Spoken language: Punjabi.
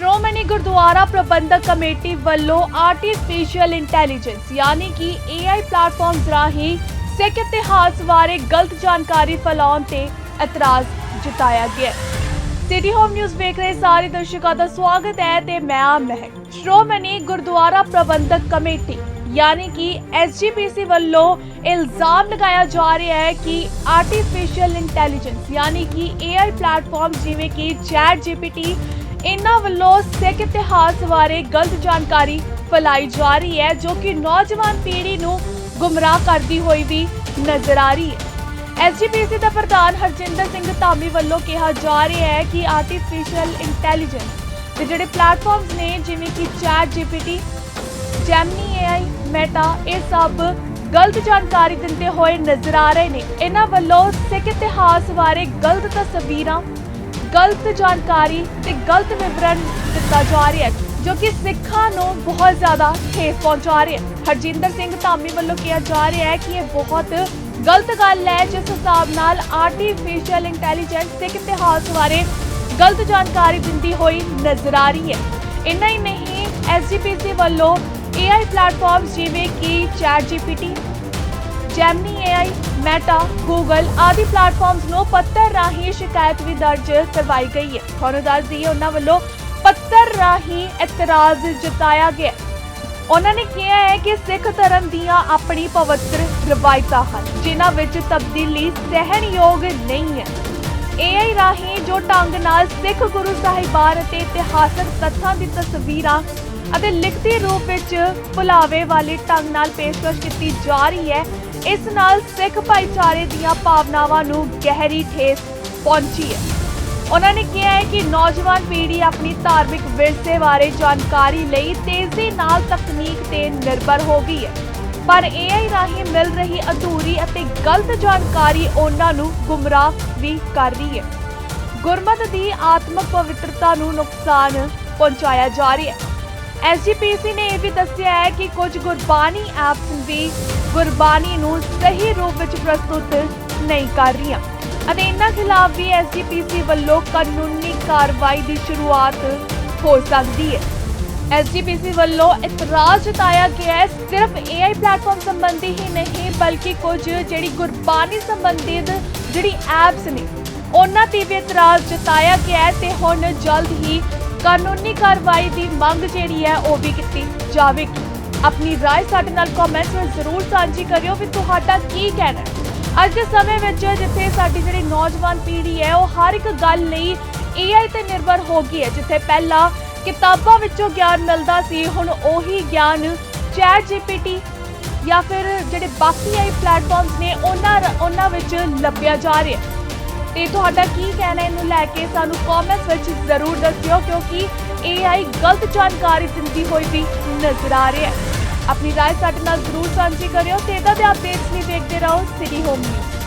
ਸ਼੍ਰੋਮਣੀ ਗੁਰਦੁਆਰਾ ਪ੍ਰਬੰਧਕ ਕਮੇਟੀ ਵੱਲੋਂ ਆਰਟੀਫੀਸ਼ੀਅਲ ਇੰਟੈਲੀਜੈਂਸ ਯਾਨੀ ਕਿ AI ਪਲੇਟਫਾਰਮਸ ਰਾਹੀਂ ਸਿੱਖ ਇਤਿਹਾਸ ਬਾਰੇ ਗਲਤ ਜਾਣਕਾਰੀ ਫੈਲਾਉਣ ਤੇ ਇਤਰਾਜ਼ ਜਤਾਇਆ ਗਿਆ ਸਿਟੀ ਹੋਮ ਨਿਊਜ਼ ਵੇਖ ਰਹੇ ਸਾਰੇ ਦਰਸ਼ਕਾਂ ਦਾ ਸਵਾਗਤ ਹੈ ਤੇ ਮੈਂ ਆ ਮਹਿਕ। ਸ਼੍ਰੋਮਣੀ ਗੁਰਦੁਆਰਾ ਪ੍ਰਬੰਧਕ ਕਮੇਟੀ, ਯਾਨੀ ਕਿ ਐਸਜੀਪੀਸੀ ਵੱਲੋਂ ਇਲਜ਼ਾਮ ਲਗਾਇਆ ਜਾ ਰਿਹਾ ਹੈ ਕਿ ਆਰਟੀਫੀਸ਼ੀਅਲ ਇੰਟੈਲੀਜੈਂਸ ਯਾਨੀ ਕਿ AI ਪਲੇਟਫਾਰਮ ਜਿਵੇਂ ਕਿ ਚੈਟ ਜੀਪੀਟੀ ਇਹਨਾਂ ਵੱਲੋਂ ਸਿੱਖ ਇਤਿਹਾਸ ਬਾਰੇ ਗਲਤ ਜਾਣਕਾਰੀ ਫੈਲਾਈ ਜਾ ਰਹੀ ਹੈ, ਜੋ ਕਿ ਨੌਜਵਾਨ ਪੀੜ੍ਹੀ ਨੂੰ ਗੁੰਮਰਾਹ ਕਰਦੀ ਹੋਈ ਵੀ ਨਜ਼ਰ ਆ ਰਹੀ ਹੈ। ਐਸਜੀਪੀਸੀ ਦਾ ਪ੍ਰਧਾਨ ਹਰਜਿੰਦਰ ਸਿੰਘ ਧਾਮੀ ਵੱਲੋਂ ਕਿਹਾ ਜਾ ਰਿਹਾ ਹੈ ਕਿ ਆਰਟੀਫੀਸ਼ੀਅਲ ਇੰਟੈਲੀਜੈਂਸ ਦੇ ਜਿਹੜੇ ਪਲੇਟਫਾਰਮਸ ਨੇ, ਜਿਵੇਂ ਕਿ chat GPT Gemini AI Meta ਇਹ ਸਭ ਗਲਤ ਜਾਣਕਾਰੀ ਦਿੰਦੇ ਹੋਏ ਨਜ਼ਰ ਆ ਰਹੇ ਨੇ। ਇਹਨਾਂ ਵੱਲੋਂ ਸਿੱਖ ਇਤਿਹਾਸ ਬਾਰੇ ਗਲਤ ਤਸਵੀਰਾਂ ਗਲਤ ਜਾਣਕਾਰੀ ਤੇ ਗਲਤ ਵਿਵਰਣ ਦਿੱਤਾ ਜਾ ਰਿਹਾ ਹੈ, ਜੋ ਕਿ ਸਿੱਖਾਂ ਨੂੰ ਬਹੁਤ ਜ਼ਿਆਦਾ ਠੇਸ ਪਹੁੰਚਾ ਰਿਹਾ ਹੈ। ਹਰਜਿੰਦਰ ਸਿੰਘ ਧਾਮੀ ਵੱਲੋਂ ਕਿਹਾ ਜਾ ਰਿਹਾ ਹੈ ਕਿ ਇਹ ਬਹੁਤ ਗਲਤ ਗੱਲ ਹੈ, ਜਿਸ ਹਿਸਾਬ ਨਾਲ ਆਰਟੀਫੀਸ਼ੀਅਲ ਇੰਟੈਲੀਜੈਂਸ ਸਿੱਖ ਇਤਿਹਾਸ ਬਾਰੇ ਗਲਤ ਜਾਣਕਾਰੀ ਦਿੰਦੀ ਹੋਈ ਨਜ਼ਰ ਆ ਰਹੀ ਹੈ। ਇੰਨਾ ਹੀ ਨਹੀਂ ਐਸਜੀਪੀਸੀ ਵੱਲੋਂ AI ਪਲੇਟਫਾਰਮਸ ਜਿਵੇਂ ਕਿ ChatGPT Gemini AI Meta Google ਆਦਿ ਪਲੇਟਫਾਰਮਸ ਨੂੰ ਪੱਤਰ ਰਾਹੀਂ ਸ਼ਿਕਾਇਤ ਵੀ ਦਰਜ ਕਰਵਾਈ ਗਈ ਹੈ। ਤੁਹਾਨੂੰ ਦੱਸ ਦਈਏ ਉਹਨਾਂ ਵੱਲੋਂ ਪੱਤਰ ਰਾਹੀਂ ਇਤਰਾਜ਼ ਜਤਾਇਆ ਗਿਆ। ਉਹਨਾਂ ਨੇ ਕਿਹਾ ਹੈ ਕਿ ਸਿੱਖ ਧਰਮ ਦੀਆਂ ਆਪਣੀ ਪਵਿੱਤਰ ਰਵਾਇਤਾਂ ਹਨ, ਜਿਨ੍ਹਾਂ ਵਿੱਚ ਤਬਦੀਲੀ ਸਹਿਣਯੋਗ ਨਹੀਂ ਹੈ। AI ਰਾਹੀਂ ਜੋ ਢੰਗ ਨਾਲ ਸਿੱਖ ਗੁਰੂ ਸਾਹਿਬਾਨ ਅਤੇ ਇਤਿਹਾਸਕ ਤੱਥਾਂ ਦੀ ਤਸਵੀਰਾਂ ਅਤੇ ਲਿਖਤੀ ਰੂਪ ਵਿੱਚ ਭੁਲਾਵੇ ਵਾਲੇ ਢੰਗ ਨਾਲ ਪੇਸ਼ਕਸ਼ ਕੀਤੀ ਜਾ ਰਹੀ ਹੈ ਇਸ ਨਾਲ ਸਿੱਖ ਭਾਈਚਾਰੇ ਦੀਆਂ ਭਾਵਨਾਵਾਂ ਨੂੰ ਗਹਿਰੀ ਠੇਸ ਪਹੁੰਚੀ ਹੈ। ਉਹਨਾਂ ਨੇ ਕਿਹਾ ਹੈ ਕਿ ਨੌਜਵਾਨ ਪੀੜ੍ਹੀ ਆਪਣੀ ਧਾਰਮਿਕ ਵਿਰਸੇ ਬਾਰੇ ਜਾਣਕਾਰੀ ਲਈ ਤੇਜ਼ੀ ਨਾਲ ਤਕਨੀਕ ਤੇ ਨਿਰਭਰ ਹੋ ਗਈ ਹੈ। ਪਰ AI ਰਾਹੀਂ ਮਿਲ ਰਹੀ ਅਧੂਰੀ ਅਤੇ ਗਲਤ ਜਾਣਕਾਰੀ ਉਹਨਾਂ ਨੂੰ ਗੁੰਮਰਾਹ ਵੀ ਕਰ ਰਹੀ ਹੈ। ਗੁਰਮਤ ਦੀ ਆਤਮਕ ਪਵਿੱਤਰਤਾ ਨੂੰ ਨੁਕਸਾਨ ਪਹੁੰਚਾਇਆ ਜਾ ਰਿਹਾ ਹੈ। ਐਸਜੀਪੀਸੀ ਨੇ ਇਹ ਵੀ ਦੱਸਿਆ ਹੈ ਕਿ ਕੁਝ ਗੁਰਬਾਣੀ ਐਪਸ ਵੀ ਗੁਰਬਾਣੀ ਨੂੰ ਸਹੀ ਰੂਪ ਵਿੱਚ ਪ੍ਰਸਤੁਤ ਨਹੀਂ ਕਰ ਰਹੀਆਂ। ਅਤੇ ਇਹਨਾਂ ਖਿਲਾਫ ਵੀ ਐਸਜੀਪੀਸੀ ਵੱਲੋਂ ਕਾਨੂੰਨੀ ਕਾਰਵਾਈ ਦੀ ਸ਼ੁਰੂਆਤ ਹੋ ਸਕਦੀ ਹੈ। ਐਸਜੀਪੀਸੀ ਵੱਲੋਂ ਇਤਰਾਜ਼ ਜਤਾਇਆ ਗਿਆ ਹੈ, ਸਿਰਫ AI ਪਲੇਟਫਾਰਮ ਸੰਬੰਧੀ ਹੀ ਨਹੀਂ, ਬਲਕਿ ਕੁਝ ਜਿਹੜੀ ਗੁਰਬਾਣੀ ਸੰਬੰਧਿਤ ਜਿਹੜੀ ਐਪਸ ਨੇ, ਉਹਨਾਂ ਤੇ ਵੀ ਇਤਰਾਜ਼ ਜਤਾਇਆ ਗਿਆ ਹੈ ਤੇ ਹੁਣ ਜਲਦ ਹੀ ਕਾਨੂੰਨੀ ਕਾਰਵਾਈ ਦੀ ਮੰਗ ਜਿਹੜੀ ਹੈ ਉਹ ਵੀ ਕੀਤੀ ਜਾਵੇਗੀ ਆਪਣੀ رائے ਸਾਡੇ ਨਾਲ ਕਮੈਂਟਸ ਵਿੱਚ ਜ਼ਰੂਰ ਸਾਂਝੀ ਕਰਿਓ ਵੀ ਤੁਹਾਡਾ ਕੀ ਕਹਿਣਾ ਹੈ ਅੱਜ ਦੇ ਸਮੇਂ ਵਿੱਚ ਜਿੱਥੇ ਸਾਡੀ ਜਿਹੜੀ ਨੌਜਵਾਨ ਪੀੜ੍ਹੀ ਹੈ ਉਹ ਹਰ ਇੱਕ ਗੱਲ ਲਈ AI ਤੇ ਨਿਰਭਰ ਹੋ ਗਈ ਹੈ ਜਿੱਥੇ ਪਹਿਲਾਂ ਕਿਤਾਬਾਂ ਵਿੱਚੋਂ ਗਿਆਨ ਮਿਲਦਾ ਸੀ ਹੁਣ ਉਹੀ ਗਿਆਨ ਚੈਟ ਜੀਪੀਟੀ ਜਾਂ ਫਿਰ ਜਿਹੜੇ ਬਾਕੀ ਆਈ ਪਲੇਟਫਾਰਮਸ ਨੇ ਉਹਨਾਂ ਉਹਨਾਂ ਵਿੱਚ ਲੱਭਿਆ ਜਾ ਰਿਹਾ ਹੈ ਤੇ ਤੁਹਾਡਾ ਕੀ ਕਹਿਣਾ ਇਹਨੂੰ ਲੈ ਕੇ ਸਾਨੂੰ ਕਮੈਂਟਸ ਵਿੱਚ ਜ਼ਰੂਰ ਦੱਸਿਓ ਕਿਉਂਕਿ AI ਗਲਤ ਜਾਣਕਾਰੀ ਦਿੰਦੀ ਹੋਈ ਵੀ ਨਜ਼ਰ ਆ ਰਿਹਾ ਹੈ ਆਪਣੀ رائے ਸਾਡੇ ਨਾਲ ਜ਼ਰੂਰ ਸਾਂਝੀ ਕਰਿਓ ਤੇ ਇਹਦਾ ਦੇ ਅਪਡੇਟਸ ਲਈ ਵੇਖਦੇ ਰਹੋ ਸਿਟੀ ਹੋਮ ਨਿਊਜ਼